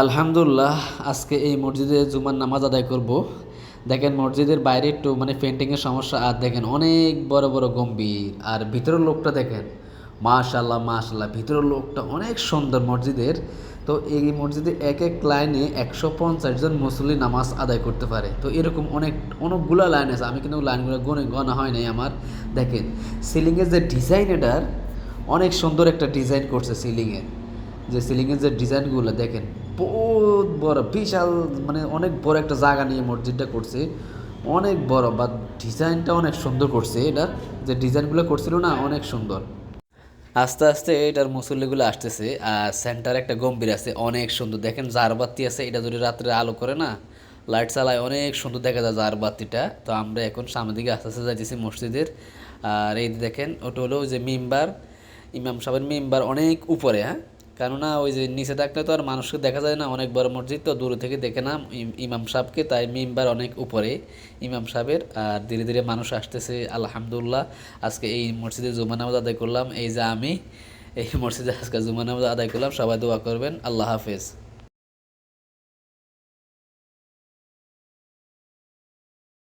আলহামদুলিল্লাহ, আজকে এই মসজিদে জুমার নামাজ আদায় করব। দেখেন মসজিদের বাইরে একটু মানে পেন্টিংয়ের সমস্যা, আর দেখেন অনেক বড় বড় গম্ভীর আর ভিতরের লোকটা দেখেন মাশাল্লাহ মাশাল্লাহ ভিতরের লোকটা অনেক সুন্দর মসজিদের। তো এই মসজিদে এক এক লাইনে একশো পঞ্চাশ জন মুসল্লি নামাজ আদায় করতে পারে। তো এরকম অনেক, অনেকগুলো লাইন আছে, আমি কিন্তু লাইনগুলো গনে গণা হয় নাই আমার। দেখেন, সিলিংয়ের যে ডিজাইন এটার, অনেক সুন্দর একটা ডিজাইন করছে সিলিংয়ের যে সিলিংয়ের যে ডিজাইনগুলো দেখেন বহুত বড়, বিশাল মানে অনেক বড় একটা জায়গা নিয়ে মসজিদটা করছে। অনেক বড় বা ডিজাইনটা অনেক সুন্দর করছে এটার যে ডিজাইনগুলো করছিল না, অনেক সুন্দর। আস্তে আস্তে এটার মুসল্লিগুলো আসতেছে, আর সেন্টার একটা গম্ভীর আছে, অনেক সুন্দর। দেখেন জারবাতি আছে, এটা যদি রাত্রে আলো করে না লাইট চালায়, অনেক সুন্দর দেখা যায় জারবাতিটা। তো আমরা এখন সামনের দিকে আস্তে আস্তে যাইতেছি মসজিদের। আর এই দেখেন, ওটা হলো যে মেম্বার, ইমাম সাহেবের মেম্বার অনেক উপরে হ্যাঁ? কেননা ওই যে নিচে থাকলে তো আর মানুষকে দেখা যায় না, অনেক বড় মসজিদ তো দূর থেকে দেখে না ইমাম সাহেবকে, তাই মেম্বার অনেক উপরে ইমাম সাহেবের। আর ধীরে ধীরে মানুষ আসতেছে, আলহামদুলিল্লাহ। আজকে এই মসজিদে জুমা নামাজ আদায় করলাম। এই যে আমি, এই মসজিদে আজকে জুমা নামাজ আদায় করলাম। সবাই দোয়া করবেন। আল্লাহ হাফেজ।